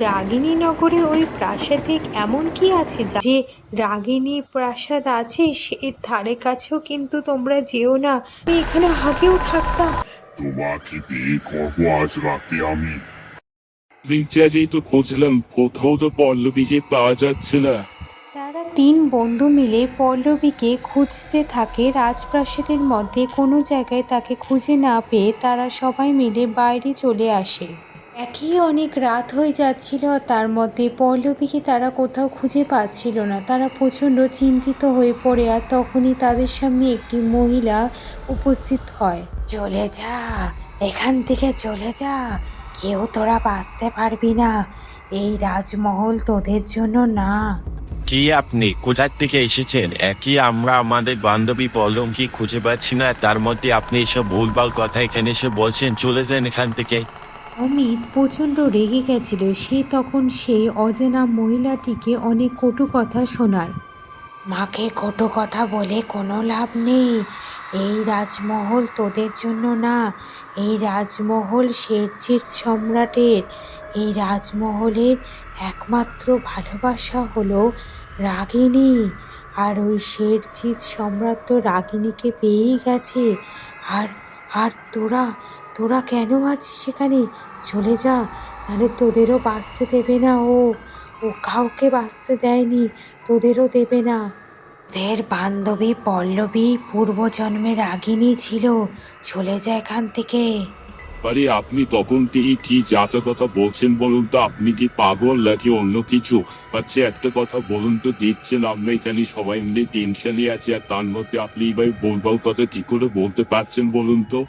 রাগিনী নগরে ওই প্রাসাদে এমন কি আছে যে রাগিনী প্রাসাদ আছে সে ধারে কাছেও কিন্তু তোমরা যেও না। আমি এখানে আগেও থাকতাম। তোমাকে বিয়ে করব আজ রাতে আমি। রিচার্জেই তো খুঁজলাম কোথাও তো পল্লবীকে পাওয়া যাচ্ছে না। তারা তিন বন্ধু মিলে পল্লবীকে খুঁজতে থাকে। রাজপ্রাসাদের মধ্যে কোনো জায়গায় তাকে খুঁজে না পেয়ে তারা সবাই মিলে বাইরে চলে আসে। একই অনেক রাত হয়ে যাচ্ছিল তার মধ্যে পল্লবীকে তারা কোথাও খুঁজে পাচ্ছিল না। তারা প্রচণ্ড চিন্তিত হয়ে পড়ে আর তখনই তাদের সামনে একটি মহিলা উপস্থিত হয়। চলে যা এখান থেকে চলে যা কেউ তোরা বাঁচতে পারবি না এই রাজমহল তোদের জন্য না। কি আপনি? কোথার থেকে এসেছেন? একই আমরা আমাদের বান্ধবী পলমকে খুঁজে পাচ্ছি না তার মধ্যে আপনি এসব ভুলভাল কথা এখানে এসে বলছেন চলে যান এখান থেকে। অমিত প্রচণ্ড রেগে গেছিল। সে তখন সেই অজানা মহিলাটিকে অনেক কটু কথা শোনায়। মাকে কটু কথা বলে কোনো লাভ নেই। এই রাজমহল তোদের জন্য না। এই রাজমহল শেরজিৎ সম্রাটের। এই রাজমহলের একমাত্র ভালোবাসা হলো রাগিনী। আর ওই শেরজিৎ সম্রাট তো রাগিনীকে পেয়েই গেছে। আর আর তোরা তোরা কেন আছিস সেখানে? চলে যা, নাহলে তোদেরও বাঁচতে দেবে না ও। ও কাউকে বাঁচতে দেয়নি, তোদেরও দেবে না। ওদের বান্ধবী পল্লবী পূর্বজন্মের রাগিনী ছিল। চলে যা এখান থেকে। আরে, আপনি তখন থেকে কি যাতা কথা বলছেন বলুন তো? আপনি কি পাগল নাকি অন্য কিছু? আচ্ছা একটা কথা বলুন তো দেখছেন আমরা এখানে সবাই মিলে টেনশনে আছি আর তার মধ্যে আপনি এবার বলবাও কথা কি করে বলতে পারছেন বলুন তো?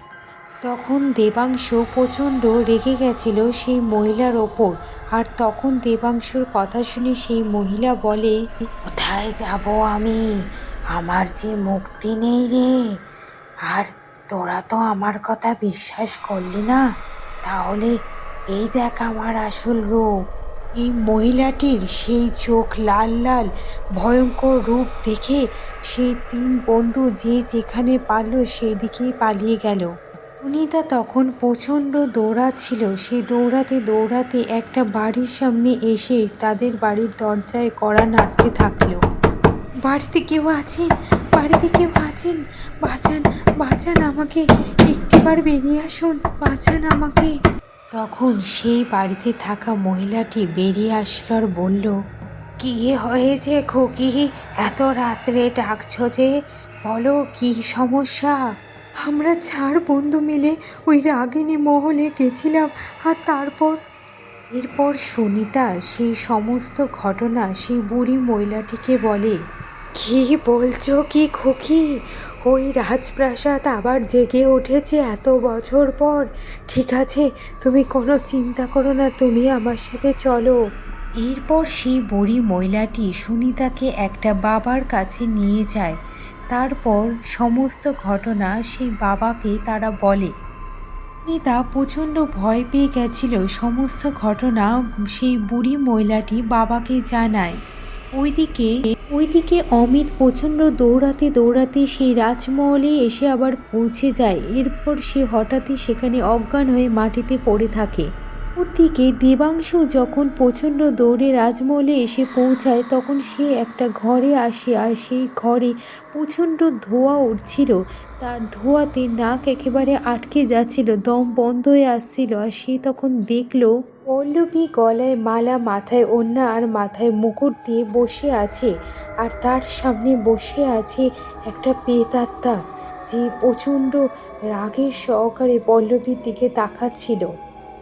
তখন দেবাংশু প্রচণ্ড রেগে গেছিল সেই মহিলার ওপর। আর তখন দেবাংশুর কথা শুনে সেই মহিলা বলে, কোথায় যাব আমি? আমার যে মুক্তি নেই রে। আর তোরা তো আমার কথা বিশ্বাস করলি না? তাহলে এই দেখ আমার আসল রূপ। এই মহিলাটির সেই চোখ লাল লাল, ভয়ঙ্কর রূপ দেখে সেই তিন বন্ধু যে যেখানে পারল সেই দিকেই পালিয়ে গেল। সুনিতা তখন প্রচণ্ড দৌড়াচ্ছিল। সে দৌড়াতে দৌড়াতে একটা বাড়ির সামনে এসে তাদের বাড়ির দরজায় কড়া নাড়তে থাকল। বাড়িতে কেউ আছেন? বাড়িতে কেউ আছেন? বাঁচান বাঁচান আমাকে। একটিবার বেরিয়ে আসুন, বাঁচান আমাকে। তখন সেই বাড়িতে থাকা মহিলাটি বেরিয়ে আসলো আর বলল, কি হয়েছে খুকি? এত রাত্রে ডাকছ যে? বলো কি সমস্যা? আমরা চার বন্ধু মিলে ওই রাগিনী মহলে গেছিলাম আর তারপর এরপর সুনিতা সেই সমস্ত ঘটনা সেই বুড়ি মহিলাটিকে বলে, কি বলছো কি খুকি? ওই রাজপ্রাসাদ আবার জেগে উঠেছে এত বছর পর। ঠিক আছে, তুমি কোনো চিন্তা করো না, তুমি আমার সাথে চলো। এরপর সেই বুড়ি মহিলাটি সুনিতাকে একটা বাবার কাছে নিয়ে যায়। তারপর সমস্ত ঘটনা সেই বাবাকে তারা বলে। সুনিতা প্রচণ্ড ভয় পেয়ে গেছিল সমস্ত ঘটনা সেই বুড়ি মহিলাটি বাবাকে জানায়। ওইদিকে ওইদিকে অমিত প্রচণ্ড দৌড়াতে দৌড়াতে সেই রাজমহলে এসে আবার পৌঁছে যায়। এরপর সে হঠাৎই সেখানে অজ্ঞান হয়ে মাটিতে পড়ে থাকে। ওদিকে দেবাংশু যখন প্রচণ্ড দৌড়ে রাজমহলে এসে পৌঁছায়, তখন সে একটা ঘরে আসে আর সেই ঘরে প্রচণ্ড ধোঁয়া উঠছিল। তার ধোঁয়াতে নাক একেবারে আটকে যাচ্ছিল, দম বন্ধ হয়ে আসছিল আর সে তখন দেখল, পল্লবী গলায় মালা, মাথায় ওড়না আর মাথায় মুকুট দিয়ে বসে আছে আর তার সামনে বসে আছে একটা পেতাত্তা যে প্রচণ্ড রাগের সহকারে পল্লবীর দিকে তাকাচ্ছিল।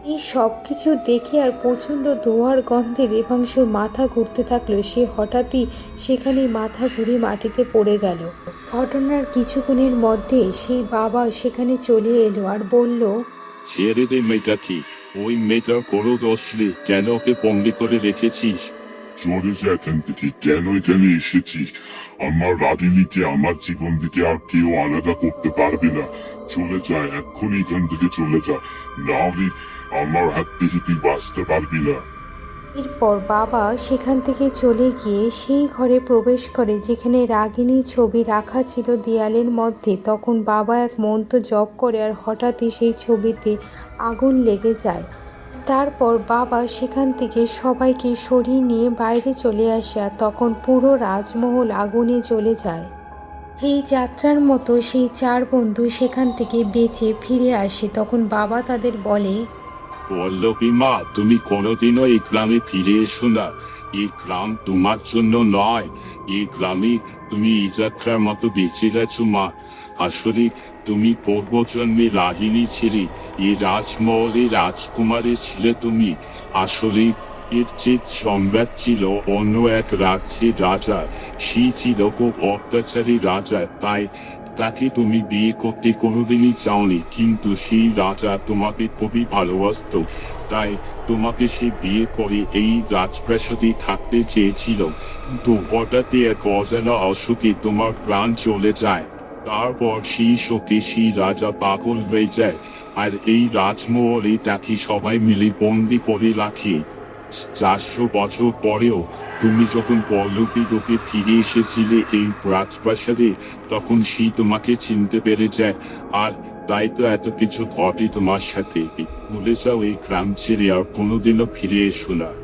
এই সব কিছু দেখে আর প্রচণ্ড ধোয়ার গন্ধে দেবাংশুর মাথা ঘুরতে থাকল। সে হঠাৎই সেখানে মাথা ঘুরে মাটিতে পড়ে গেল। ঘটনার কিছুক্ষণের মধ্যে সেই বাবা সেখানে চলে এলো আর বলল, ছেড়ে দে মেয়েটা কি ওই মেয়েটা কোনো দোষ নেই। কেন ওকে বন্দি করে রেখেছিস? চলে যা এখান থেকে কেন এখানে এসেছিস? আমার রাগিনীকে আমার জীবন থেকে আর কেউ আলাদা করতে পারবে না। চলে যায় এক্ষুনি এখান থেকে চলে যা। না হলে আমার হাত থেকে তুই বাঁচতে পারবি না। এরপর বাবা সেখান থেকে চলে গিয়ে সেই ঘরে প্রবেশ করে যেখানে রাগিনী ছবি রাখা ছিল দেয়ালের মধ্যে। তখন বাবা এক মন্ত্র জপ করে আর হঠাৎই সেই ছবিতে আগুন লেগে যায়। তারপর বাবা সেখান থেকে সবাইকে সরিয়ে নিয়ে বাইরে চলে আসা তখন পুরো রাজমহল আগুনে চলে যায়। এই যাত্রার মতো সেই চার বন্ধু সেখান থেকে বেঁচে ফিরে আসে। তখন বাবা তাদের বলে পল্লবী মা তুমি কোনোদিনও এই গ্রামে ফিরে এসো না। এই গ্রাম তোমার জন্য নয়। এই গ্রামে তুমি যাত্রার মতো বেঁচে গেছো, মা। আসলে তুমি পূর্বজন্মে রাগিনী ছিলে। এই রাজমহলে রাজকুমারী ছিলে তুমি। আসলে এর যে সম্রাট ছিল অন্য এক রাজ্যের রাজা। সে ছিল খুব অত্যাচারী রাজা, তাই তাকে তুমি বিয়ে করতে কোনোদিনই চাওনি, কিন্তু সেই রাজা তোমাকে খুবই ভালোবাসতো। তাই তোমাকে সে বিয়ে করে এই রাজপ্রাসাদে থাকতে চেয়েছিল। কিন্তু হঠাৎই এক অজানা অসুখে তোমার প্রাণ চলে যায়। তারপর সেই শোকে সেই রাজা পাগল হয়ে যায়। আর এই রাজমহলে তাকে সবাই মিলে বন্দি করে রাখে। চারশো বছর পরেও তুমি যখন পল্লবী রূপে ফিরে এসেছিলে এই রাজপ্রাসাদে, তখন সে তোমাকে চিনতে পেরে যায়। আর তাই তো এত কিছু ঘটে তোমার সাথে। ভুলে যাও, এই গ্রাম ছেড়ে আর কোনোদিনও ফিরে এসো না।